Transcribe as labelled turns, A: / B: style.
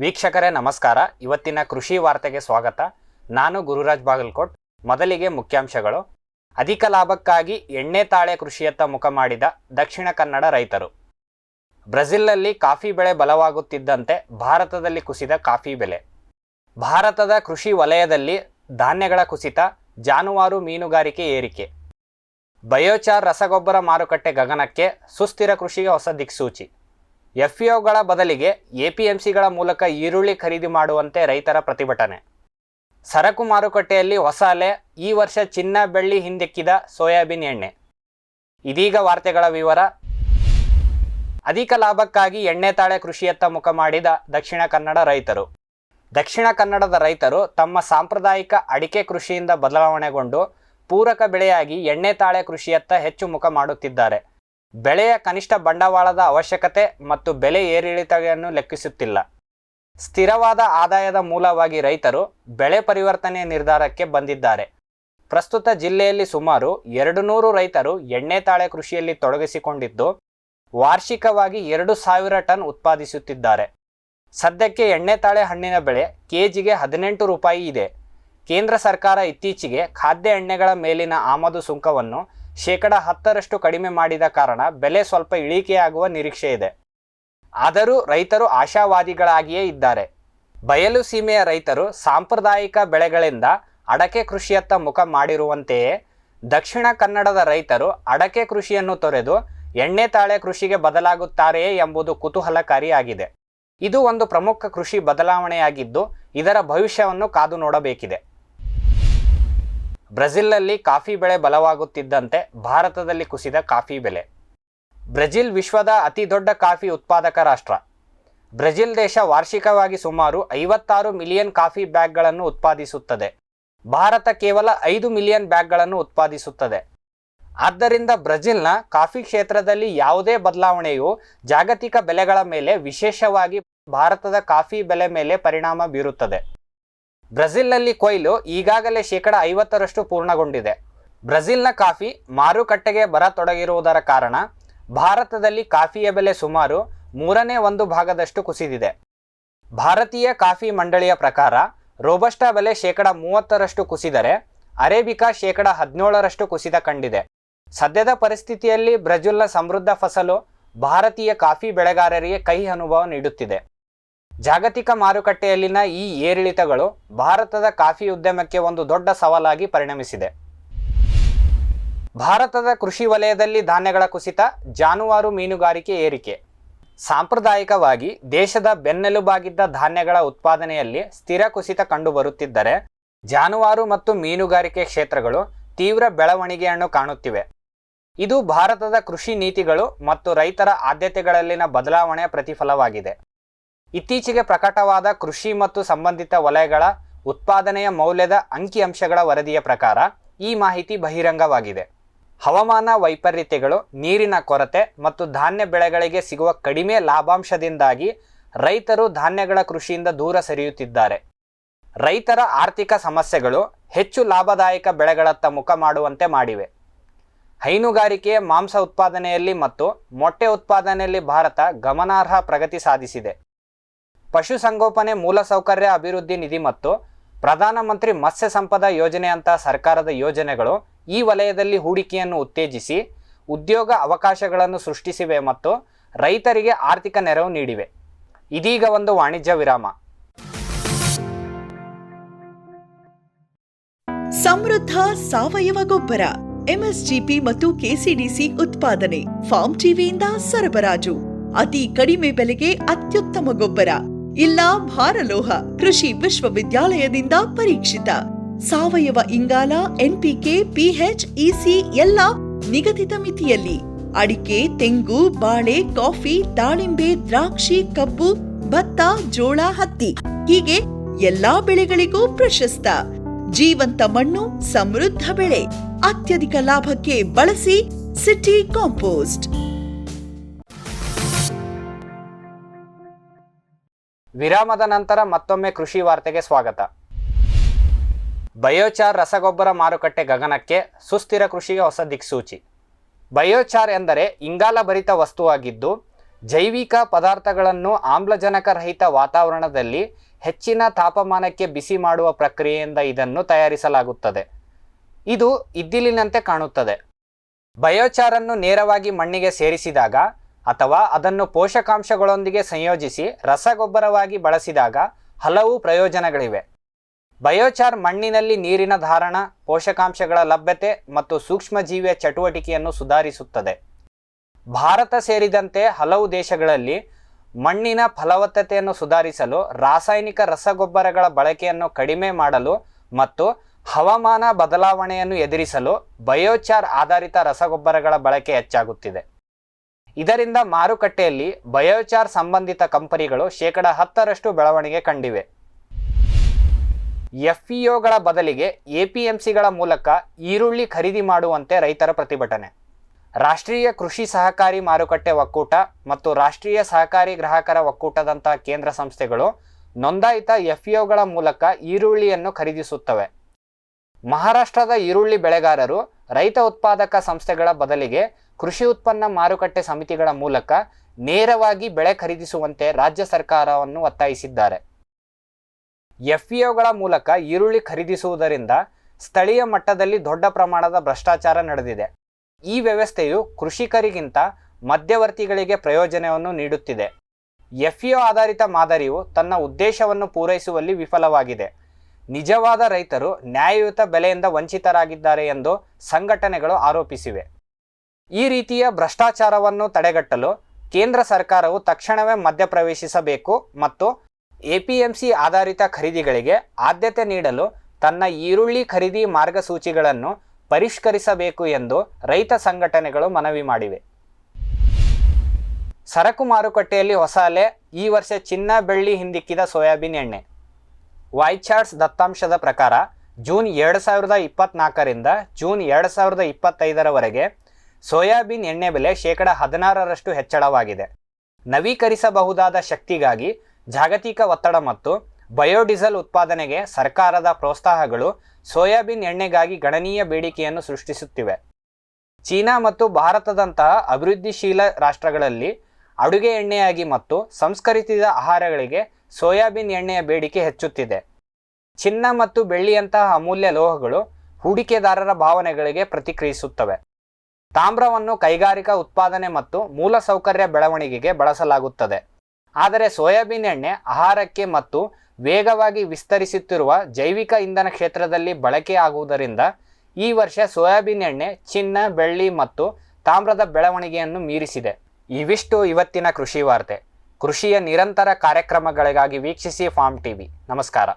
A: ವೀಕ್ಷಕರೇ, ನಮಸ್ಕಾರ. ಇವತ್ತಿನ ಕೃಷಿ ವಾರ್ತೆಗೆ ಸ್ವಾಗತ. ನಾನು ಗುರುರಾಜ್ ಬಾಗಲ್ಕೋಟ್. ಮೊದಲಿಗೆ ಮುಖ್ಯಾಂಶಗಳು. ಅಧಿಕ ಲಾಭಕ್ಕಾಗಿ ಎಣ್ಣೆ ತಾಳೆ ಕೃಷಿಯತ್ತ ಮುಖ ಮಾಡಿದ ದಕ್ಷಿಣ ಕನ್ನಡ ರೈತರು. ಬ್ರೆಜಿಲ್ನಲ್ಲಿ ಕಾಫಿ ಬೆಳೆ ಬಲವಾಗುತ್ತಿದ್ದಂತೆ ಭಾರತದಲ್ಲಿ ಕುಸಿದ ಕಾಫಿ ಬೆಲೆ. ಭಾರತದ ಕೃಷಿ ವಲಯದಲ್ಲಿ ಧಾನ್ಯಗಳ ಕುಸಿತ, ಜಾನುವಾರು ಮೀನುಗಾರಿಕೆ ಏರಿಕೆ. ಬಯೋಚಾರ್ ರಸಗೊಬ್ಬರ ಮಾರುಕಟ್ಟೆ ಗಗನಕ್ಕೆ ಸುಸ್ಥಿರ ಕೃಷಿಗೆ ಹೊಸ ದಿಕ್ಸೂಚಿ. ಎಫ್ಇಒಗಳ ಬದಲಿಗೆ ಎಪಿಎಂಸಿಗಳ ಮೂಲಕ ಈರುಳ್ಳಿ ಖರೀದಿ ಮಾಡುವಂತೆ ರೈತರ ಪ್ರತಿಭಟನೆ. ಸರಕು ಮಾರುಕಟ್ಟೆಯಲ್ಲಿ ಹೊಸ ಅಲೆ, ಈ ವರ್ಷ ಚಿನ್ನ ಬೆಳ್ಳಿ ಹಿಂದೆಕ್ಕಿದ ಸೋಯಾಬೀನ್ ಎಣ್ಣೆ. ಇದೀಗ ವಾರ್ತೆಗಳ ವಿವರ. ಅಧಿಕ ಲಾಭಕ್ಕಾಗಿ ಎಣ್ಣೆ ತಾಳೆ ಕೃಷಿಯತ್ತ ಮುಖ ಮಾಡಿದ ದಕ್ಷಿಣ ಕನ್ನಡ ರೈತರು. ದಕ್ಷಿಣ ಕನ್ನಡದ ರೈತರು ತಮ್ಮ ಸಾಂಪ್ರದಾಯಿಕ ಅಡಿಕೆ ಕೃಷಿಯಿಂದ ಬದಲಾವಣೆಗೊಂಡು ಪೂರಕ ಬೆಳೆಯಾಗಿ ಎಣ್ಣೆ ತಾಳೆ ಕೃಷಿಯತ್ತ ಹೆಚ್ಚು ಮುಖ ಮಾಡುತ್ತಿದ್ದಾರೆ. ಬೆಳೆಯ ಕನಿಷ್ಠ ಬಂಡವಾಳದ ಅವಶ್ಯಕತೆ ಮತ್ತು ಬೆಲೆ ಏರಿಳಿತಗಳನ್ನು ಲೆಕ್ಕಿಸುತ್ತಿಲ್ಲ. ಸ್ಥಿರವಾದ ಆದಾಯದ ಮೂಲವಾಗಿ ರೈತರು ಬೆಳೆ ಪರಿವರ್ತನೆಯ ನಿರ್ಧಾರಕ್ಕೆ ಬಂದಿದ್ದಾರೆ. ಪ್ರಸ್ತುತ ಜಿಲ್ಲೆಯಲ್ಲಿ ಸುಮಾರು ಎರಡು ನೂರು ರೈತರು ಎಣ್ಣೆ ತಾಳೆ ಕೃಷಿಯಲ್ಲಿ ತೊಡಗಿಸಿಕೊಂಡಿದ್ದು, ವಾರ್ಷಿಕವಾಗಿ ಎರಡು ಸಾವಿರ ಟನ್ ಉತ್ಪಾದಿಸುತ್ತಿದ್ದಾರೆ. ಸದ್ಯಕ್ಕೆ ಎಣ್ಣೆ ತಾಳೆ ಹಣ್ಣಿನ ಬೆಳೆ ಕೆಜಿಗೆ ಹದಿನೆಂಟು ರೂಪಾಯಿ ಇದೆ. ಕೇಂದ್ರ ಸರ್ಕಾರ ಇತ್ತೀಚೆಗೆ ಖಾದ್ಯ ಎಣ್ಣೆಗಳ ಮೇಲಿನ ಆಮದು ಸುಂಕವನ್ನು ಶೇಕಡ ಹತ್ತರಷ್ಟು ಕಡಿಮೆ ಮಾಡಿದ ಕಾರಣ ಬೆಲೆ ಸ್ವಲ್ಪ ಇಳಿಕೆಯಾಗುವ ನಿರೀಕ್ಷೆ ಇದೆ. ಆದರೂ ರೈತರು ಆಶಾವಾದಿಗಳಾಗಿಯೇ ಇದ್ದಾರೆ. ಬಯಲು ಸೀಮೆಯ ರೈತರು ಸಾಂಪ್ರದಾಯಿಕ ಬೆಳೆಗಳಿಂದ ಅಡಕೆ ಕೃಷಿಯತ್ತ ಮುಖ ಮಾಡಿರುವಂತೆಯೇ ದಕ್ಷಿಣ ಕನ್ನಡದ ರೈತರು ಅಡಕೆ ಕೃಷಿಯನ್ನು ತೊರೆದು ಎಣ್ಣೆ ತಾಳೆ ಕೃಷಿಗೆ ಬದಲಾಗುತ್ತಾರೆಯೇ ಎಂಬುದು ಕುತೂಹಲಕಾರಿಯಾಗಿದೆ. ಇದು ಒಂದು ಪ್ರಮುಖ ಕೃಷಿ ಬದಲಾವಣೆಯಾಗಿದ್ದು, ಇದರ ಭವಿಷ್ಯವನ್ನು ಕಾದು ನೋಡಬೇಕಿದೆ. ಬ್ರೆಜಿಲ್ನಲ್ಲಿ ಕಾಫಿ ಬೆಳೆ ಬಲವಾಗುತ್ತಿದ್ದಂತೆ ಭಾರತದಲ್ಲಿ ಕುಸಿದ ಕಾಫಿ ಬೆಲೆ. ಬ್ರೆಜಿಲ್ ವಿಶ್ವದ ಅತಿ ದೊಡ್ಡ ಕಾಫಿ ಉತ್ಪಾದಕ ರಾಷ್ಟ್ರ. ಬ್ರೆಜಿಲ್ ದೇಶ ವಾರ್ಷಿಕವಾಗಿ ಸುಮಾರು ಐವತ್ತಾರು ಮಿಲಿಯನ್ ಕಾಫಿ ಬ್ಯಾಗ್ಗಳನ್ನು ಉತ್ಪಾದಿಸುತ್ತದೆ. ಭಾರತ ಕೇವಲ ಐದು ಮಿಲಿಯನ್ ಬ್ಯಾಗ್ಗಳನ್ನು ಉತ್ಪಾದಿಸುತ್ತದೆ. ಆದ್ದರಿಂದ ಬ್ರೆಜಿಲ್ನ ಕಾಫಿ ಕ್ಷೇತ್ರದಲ್ಲಿ ಯಾವುದೇ ಬದಲಾವಣೆಯು ಜಾಗತಿಕ ಬೆಲೆಗಳ ಮೇಲೆ ವಿಶೇಷವಾಗಿ ಭಾರತದ ಕಾಫಿ ಬೆಲೆ ಮೇಲೆ ಪರಿಣಾಮ ಬೀರುತ್ತದೆ. ಬ್ರೆಜಿಲ್ನಲ್ಲಿ ಕೊಯ್ಲು ಈಗಾಗಲೇ ಶೇಕಡ ಐವತ್ತರಷ್ಟು ಪೂರ್ಣಗೊಂಡಿದೆ. ಬ್ರೆಜಿಲ್ನ ಕಾಫಿ ಮಾರುಕಟ್ಟೆಗೆ ಬರತೊಡಗಿರುವುದರ ಕಾರಣ ಭಾರತದಲ್ಲಿ ಕಾಫಿಯ ಬೆಲೆ ಸುಮಾರು ಮೂರನೇ ಒಂದು ಭಾಗದಷ್ಟು ಕುಸಿದಿದೆ. ಭಾರತೀಯ ಕಾಫಿ ಮಂಡಳಿಯ ಪ್ರಕಾರ ರೋಬಸ್ಟಾ ಬೆಲೆ ಶೇಕಡ ಮೂವತ್ತರಷ್ಟು ಕುಸಿದರೆ ಅರೇಬಿಕಾ ಶೇಕಡ ಹದಿನೇಳರಷ್ಟು ಕುಸಿದ ಕಂಡಿದೆ. ಸದ್ಯದ ಪರಿಸ್ಥಿತಿಯಲ್ಲಿ ಬ್ರೆಜಿಲ್ನ ಸಮೃದ್ಧ ಫಸಲು ಭಾರತೀಯ ಕಾಫಿ ಬೆಳೆಗಾರರಿಗೆ ಕಹಿ ಅನುಭವ ನೀಡುತ್ತಿದೆ. ಜಾಗತಿಕ ಮಾರುಕಟ್ಟೆಯಲ್ಲಿನ ಈ ಏರಿಳಿತಗಳು ಭಾರತದ ಕಾಫಿ ಉದ್ಯಮಕ್ಕೆ ಒಂದು ದೊಡ್ಡ ಸವಾಲಾಗಿ ಪರಿಣಮಿಸಿದೆ. ಭಾರತದ ಕೃಷಿ ವಲಯದಲ್ಲಿ ಧಾನ್ಯಗಳ ಕುಸಿತ, ಜಾನುವಾರು ಮೀನುಗಾರಿಕೆ ಏರಿಕೆ. ಸಾಂಪ್ರದಾಯಿಕವಾಗಿ ದೇಶದ ಬೆನ್ನೆಲುಬಾಗಿದ್ದ ಧಾನ್ಯಗಳ ಉತ್ಪಾದನೆಯಲ್ಲಿ ಸ್ಥಿರ ಕುಸಿತ ಕಂಡುಬರುತ್ತಿದ್ದರೆ, ಜಾನುವಾರು ಮತ್ತು ಮೀನುಗಾರಿಕೆ ಕ್ಷೇತ್ರಗಳು ತೀವ್ರ ಬೆಳವಣಿಗೆಯನ್ನು ಕಾಣುತ್ತಿವೆ. ಇದು ಭಾರತದ ಕೃಷಿ ನೀತಿಗಳು ಮತ್ತು ರೈತರ ಆದ್ಯತೆಗಳಲ್ಲಿನ ಬದಲಾವಣೆಯ ಪ್ರತಿಫಲವಾಗಿದೆ. ಇತ್ತೀಚೆಗೆ ಪ್ರಕಟವಾದ ಕೃಷಿ ಮತ್ತು ಸಂಬಂಧಿತ ವಲಯಗಳ ಉತ್ಪಾದನೆಯ ಮೌಲ್ಯದ ಅಂಕಿಅಂಶಗಳ ವರದಿಯ ಪ್ರಕಾರ ಈ ಮಾಹಿತಿ ಬಹಿರಂಗವಾಗಿದೆ. ಹವಾಮಾನ ವೈಪರೀತ್ಯಗಳು, ನೀರಿನ ಕೊರತೆ ಮತ್ತು ಧಾನ್ಯ ಬೆಳೆಗಳಿಗೆ ಸಿಗುವ ಕಡಿಮೆ ಲಾಭಾಂಶದಿಂದಾಗಿ ರೈತರು ಧಾನ್ಯಗಳ ಕೃಷಿಯಿಂದ ದೂರ ಸರಿಯುತ್ತಿದ್ದಾರೆ. ರೈತರ ಆರ್ಥಿಕ ಸಮಸ್ಯೆಗಳು ಹೆಚ್ಚು ಲಾಭದಾಯಕ ಬೆಳೆಗಳತ್ತ ಮುಖ ಮಾಡುವಂತೆ ಮಾಡಿವೆ. ಹೈನುಗಾರಿಕೆ, ಮಾಂಸ ಉತ್ಪಾದನೆಯಲ್ಲಿ ಮತ್ತು ಮೊಟ್ಟೆ ಉತ್ಪಾದನೆಯಲ್ಲಿ ಭಾರತ ಗಮನಾರ್ಹ ಪ್ರಗತಿ ಸಾಧಿಸಿದೆ. ಪಶುಸಂಗೋಪನೆ ಮೂಲಸೌಕರ್ಯ ಅಭಿವೃದ್ಧಿ ನಿಧಿ ಮತ್ತು ಪ್ರಧಾನಮಂತ್ರಿ ಮತ್ಸ್ಯ ಸಂಪದ ಯೋಜನೆಯಂತಹ ಸರ್ಕಾರದ ಯೋಜನೆಗಳು ಈ ವಲಯದಲ್ಲಿ ಹೂಡಿಕೆಯನ್ನು ಉತ್ತೇಜಿಸಿ ಉದ್ಯೋಗ ಅವಕಾಶಗಳನ್ನು ಸೃಷ್ಟಿಸಿವೆ ಮತ್ತು ರೈತರಿಗೆ ಆರ್ಥಿಕ ನೆರವು ನೀಡಿವೆ. ಇದೀಗ ಒಂದು ವಾಣಿಜ್ಯ ವಿರಾಮ.
B: ಸಮೃದ್ಧ ಸಾವಯವ ಗೊಬ್ಬರ ಎಂಎಸ್ಜಿಪಿ ಮತ್ತು ಕೆಸಿಡಿಸಿ ಉತ್ಪಾದನೆ, ಫಾರ್ಮ್ ಟಿವಿಯಿಂದ ಸರಬರಾಜು. ಅತಿ ಕಡಿಮೆ ಬೆಲೆಗೆ ಅತ್ಯುತ್ತಮ ಗೊಬ್ಬರ. ಇಲ್ಲ ಭಾರಲೋಹ ಕೃಷಿ ವಿಶ್ವವಿದ್ಯಾಲಯದಿಂದ ಪರೀಕ್ಷಿತ. ಸಾವಯವ ಇಂಗಾಲ ಎನ್ಪಿಕೆ ಪಿಎಚ್ ಇಸಿ ಎಲ್ಲ ನಿಗದಿತ ಮಿತಿಯಲ್ಲಿ. ಅಡಿಕೆ, ತೆಂಗು, ಬಾಳೆ, ಕಾಫಿ, ದಾಳಿಂಬೆ, ದ್ರಾಕ್ಷಿ, ಕಬ್ಬು, ಭತ್ತ, ಜೋಳ, ಹತ್ತಿ ಹೀಗೆ ಎಲ್ಲಾ ಬೆಳೆಗಳಿಗೂ ಪ್ರಶಸ್ತ. ಜೀವಂತ ಮಣ್ಣು, ಸಮೃದ್ಧ ಬೆಳೆ ಅತ್ಯಧಿಕ ಲಾಭಕ್ಕೆ ಬಳಸಿ ಸಿಟಿ ಕಾಂಪೋಸ್ಟ್.
A: ವಿರಾಮದ ನಂತರ ಮತ್ತೊಮ್ಮೆ ಕೃಷಿ ವಾರ್ತೆಗೆ ಸ್ವಾಗತ. ಬಯೋಚಾರ್ ರಸಗೊಬ್ಬರ ಮಾರುಕಟ್ಟೆ ಗಗನಕ್ಕೆ ಸುಸ್ಥಿರ ಕೃಷಿಗೆ ಹೊಸ ದಿಕ್ಸೂಚಿ. ಬಯೋಚಾರ್ ಎಂದರೆ ಇಂಗಾಲ ಭರಿತ ವಸ್ತುವಾಗಿದ್ದು, ಜೈವಿಕ ಪದಾರ್ಥಗಳನ್ನು ಆಮ್ಲಜನಕ ರಹಿತ ವಾತಾವರಣದಲ್ಲಿ ಹೆಚ್ಚಿನ ತಾಪಮಾನಕ್ಕೆ ಬಿಸಿ ಮಾಡುವ ಪ್ರಕ್ರಿಯೆಯಿಂದ ಇದನ್ನು ತಯಾರಿಸಲಾಗುತ್ತದೆ. ಇದು ಇದ್ದಿಲಿನಂತೆ ಕಾಣುತ್ತದೆ. ಬಯೋಚಾರನ್ನು ನೇರವಾಗಿ ಮಣ್ಣಿಗೆ ಸೇರಿಸಿದಾಗ ಅಥವಾ ಅದನ್ನು ಪೋಷಕಾಂಶಗಳೊಂದಿಗೆ ಸಂಯೋಜಿಸಿ ರಸಗೊಬ್ಬರವಾಗಿ ಬಳಸಿದಾಗ ಹಲವು ಪ್ರಯೋಜನಗಳಿವೆ. ಬಯೋಚಾರ್ ಮಣ್ಣಿನಲ್ಲಿ ನೀರಿನ ಧಾರಣ, ಪೋಷಕಾಂಶಗಳ ಲಭ್ಯತೆ ಮತ್ತು ಸೂಕ್ಷ್ಮಜೀವಿಯ ಚಟುವಟಿಕೆಯನ್ನು ಸುಧಾರಿಸುತ್ತದೆ. ಭಾರತ ಸೇರಿದಂತೆ ಹಲವು ದೇಶಗಳಲ್ಲಿ ಮಣ್ಣಿನ ಫಲವತ್ತತೆಯನ್ನು ಸುಧಾರಿಸಲು ರಾಸಾಯನಿಕ ರಸಗೊಬ್ಬರಗಳ ಬಳಕೆಯನ್ನು ಕಡಿಮೆ ಮಾಡಲು ಮತ್ತು ಹವಾಮಾನ ಬದಲಾವಣೆಯನ್ನು ಎದುರಿಸಲು ಬಯೋಚಾರ್ ಆಧಾರಿತ ರಸಗೊಬ್ಬರಗಳ ಬಳಕೆ ಹೆಚ್ಚಾಗುತ್ತಿದೆ. ಇದರಿಂದ ಮಾರುಕಟ್ಟೆಯಲ್ಲಿ ಬಯೋಚಾರ್ ಸಂಬಂಧಿತ ಕಂಪನಿಗಳು ಶೇಕಡ ಹತ್ತರಷ್ಟು ಬೆಳವಣಿಗೆ ಕಂಡಿವೆ. ಎಫ್ಇಒಗಳ ಬದಲಿಗೆ ಎಪಿಎಂಸಿಗಳ ಮೂಲಕ ಈರುಳ್ಳಿ ಖರೀದಿ ಮಾಡುವಂತೆ ರೈತರ ಪ್ರತಿಭಟನೆ. ರಾಷ್ಟ್ರೀಯ ಕೃಷಿ ಸಹಕಾರಿ ಮಾರುಕಟ್ಟೆ ಒಕ್ಕೂಟ ಮತ್ತು ರಾಷ್ಟ್ರೀಯ ಸಹಕಾರಿ ಗ್ರಾಹಕರ ಒಕ್ಕೂಟದಂತಹ ಕೇಂದ್ರ ಸಂಸ್ಥೆಗಳು ನೋಂದಾಯಿತ ಎಫ್ಇಒಗಳ ಮೂಲಕ ಈರುಳ್ಳಿಯನ್ನು ಖರೀದಿಸುತ್ತವೆ. ಮಹಾರಾಷ್ಟ್ರದ ಈರುಳ್ಳಿ ಬೆಳೆಗಾರರು ರೈತ ಉತ್ಪಾದಕ ಸಂಸ್ಥೆಗಳ ಬದಲಿಗೆ ಕೃಷಿ ಉತ್ಪನ್ನ ಮಾರುಕಟ್ಟೆ ಸಮಿತಿಗಳ ಮೂಲಕ ನೇರವಾಗಿ ಬೆಳೆ ಖರೀದಿಸುವಂತೆ ರಾಜ್ಯ ಸರ್ಕಾರವನ್ನು ಒತ್ತಾಯಿಸಿದ್ದಾರೆ. ಎಫ್ಇಒಗಳ ಮೂಲಕ ಈರುಳ್ಳಿ ಖರೀದಿಸುವುದರಿಂದ ಸ್ಥಳೀಯ ಮಟ್ಟದಲ್ಲಿ ದೊಡ್ಡ ಪ್ರಮಾಣದ ಭ್ರಷ್ಟಾಚಾರ ನಡೆದಿದೆ. ಈ ವ್ಯವಸ್ಥೆಯು ಕೃಷಿಕರಿಗಿಂತ ಮಧ್ಯವರ್ತಿಗಳಿಗೆ ಪ್ರಯೋಜನವನ್ನು ನೀಡುತ್ತಿದೆ. ಎಫ್ಇಒ ಆಧಾರಿತ ಮಾದರಿಯು ತನ್ನ ಉದ್ದೇಶವನ್ನು ಪೂರೈಸುವಲ್ಲಿ ವಿಫಲವಾಗಿದೆ. ನಿಜವಾದ ರೈತರು ನ್ಯಾಯಯುತ ಬೆಲೆಯಿಂದ ವಂಚಿತರಾಗಿದ್ದಾರೆ ಎಂದು ಸಂಘಟನೆಗಳು ಆರೋಪಿಸಿವೆ. ಈ ರೀತಿಯ ಭ್ರಷ್ಟಾಚಾರವನ್ನು ತಡೆಗಟ್ಟಲು ಕೇಂದ್ರ ಸರ್ಕಾರವು ತಕ್ಷಣವೇ ಮಧ್ಯಪ್ರವೇಶಿಸಬೇಕು ಮತ್ತು ಎಪಿಎಂಸಿ ಆಧಾರಿತ ಖರೀದಿಗಳಿಗೆ ಆದ್ಯತೆ ನೀಡಲು ತನ್ನ ಈರುಳ್ಳಿ ಖರೀದಿ ಮಾರ್ಗಸೂಚಿಗಳನ್ನು ಪರಿಷ್ಕರಿಸಬೇಕು ಎಂದು ರೈತ ಸಂಘಟನೆಗಳು ಮನವಿ ಮಾಡಿವೆ. ಸರಕು ಮಾರುಕಟ್ಟೆಯಲ್ಲಿ ಹೊಸ ಅಲೆ, ಈ ವರ್ಷ ಚಿನ್ನ ಬೆಳ್ಳಿ ಹಿಂದಿಕ್ಕಿದ ಸೋಯಾಬೀನ್ ಎಣ್ಣೆ. ವೈಚಾರ್ಟ್ಸ್ ದತ್ತಾಂಶದ ಪ್ರಕಾರ ಜೂನ್ ಎರಡು ಸಾವಿರದ ಇಪ್ಪತ್ನಾಲ್ಕರಿಂದ ಜೂನ್ ಎರಡು ಸಾವಿರದ ಇಪ್ಪತ್ತೈದರವರೆಗೆ ಸೋಯಾಬೀನ್ ಎಣ್ಣೆ ಬೆಲೆ ಶೇಕಡ ಹದಿನಾರರಷ್ಟು ಹೆಚ್ಚಳವಾಗಿದೆ. ನವೀಕರಿಸಬಹುದಾದ ಶಕ್ತಿಗಾಗಿ ಜಾಗತಿಕ ಒತ್ತಡ ಮತ್ತು ಬಯೋಡೀಸೆಲ್ ಉತ್ಪಾದನೆಗೆ ಸರ್ಕಾರದ ಪ್ರೋತ್ಸಾಹಗಳು ಸೋಯಾಬೀನ್ ಎಣ್ಣೆಗಾಗಿ ಗಣನೀಯ ಬೇಡಿಕೆಯನ್ನು ಸೃಷ್ಟಿಸುತ್ತಿವೆ. ಚೀನಾ ಮತ್ತು ಭಾರತದಂತಹ ಅಭಿವೃದ್ಧಿಶೀಲ ರಾಷ್ಟ್ರಗಳಲ್ಲಿ ಅಡುಗೆ ಎಣ್ಣೆಯಾಗಿ ಮತ್ತು ಸಂಸ್ಕರಿಸಿದ ಆಹಾರಗಳಿಗೆ ಸೋಯಾಬೀನ್ ಎಣ್ಣೆಯ ಬೇಡಿಕೆ ಹೆಚ್ಚುತ್ತಿದೆ. ಚಿನ್ನ ಮತ್ತು ಬೆಳ್ಳಿಯಂತಹ ಅಮೂಲ್ಯ ಲೋಹಗಳು ಹೂಡಿಕೆದಾರರ ಭಾವನೆಗಳಿಗೆ ಪ್ರತಿಕ್ರಿಯಿಸುತ್ತವೆ. ತಾಮ್ರವನ್ನು ಕೈಗಾರಿಕಾ ಉತ್ಪಾದನೆ ಮತ್ತು ಮೂಲಸೌಕರ್ಯ ಬೆಳವಣಿಗೆಗೆ ಬಳಸಲಾಗುತ್ತದೆ. ಆದರೆ ಸೋಯಾಬೀನ್ ಎಣ್ಣೆ ಆಹಾರಕ್ಕೆ ಮತ್ತು ವೇಗವಾಗಿ ವಿಸ್ತರಿಸುತ್ತಿರುವ ಜೈವಿಕ ಇಂಧನ ಕ್ಷೇತ್ರದಲ್ಲಿ ಬಳಕೆಯಾಗುವುದರಿಂದ ಈ ವರ್ಷ ಸೋಯಾಬೀನ್ ಎಣ್ಣೆ, ಚಿನ್ನ, ಬೆಳ್ಳಿ ಮತ್ತು ತಾಮ್ರದ ಬೆಳವಣಿಗೆಯನ್ನು ಮೀರಿಸಿದೆ. ಇವಿಷ್ಟು ಇವತ್ತಿನ ಕೃಷಿ ವಾರ್ತೆ. ಕೃಷಿಯ ನಿರಂತರ ಕಾರ್ಯಕ್ರಮಗಳಿಗಾಗಿ ವೀಕ್ಷಿಸಿ ಫಾರ್ಮ್ ಟಿವಿ. ನಮಸ್ಕಾರ.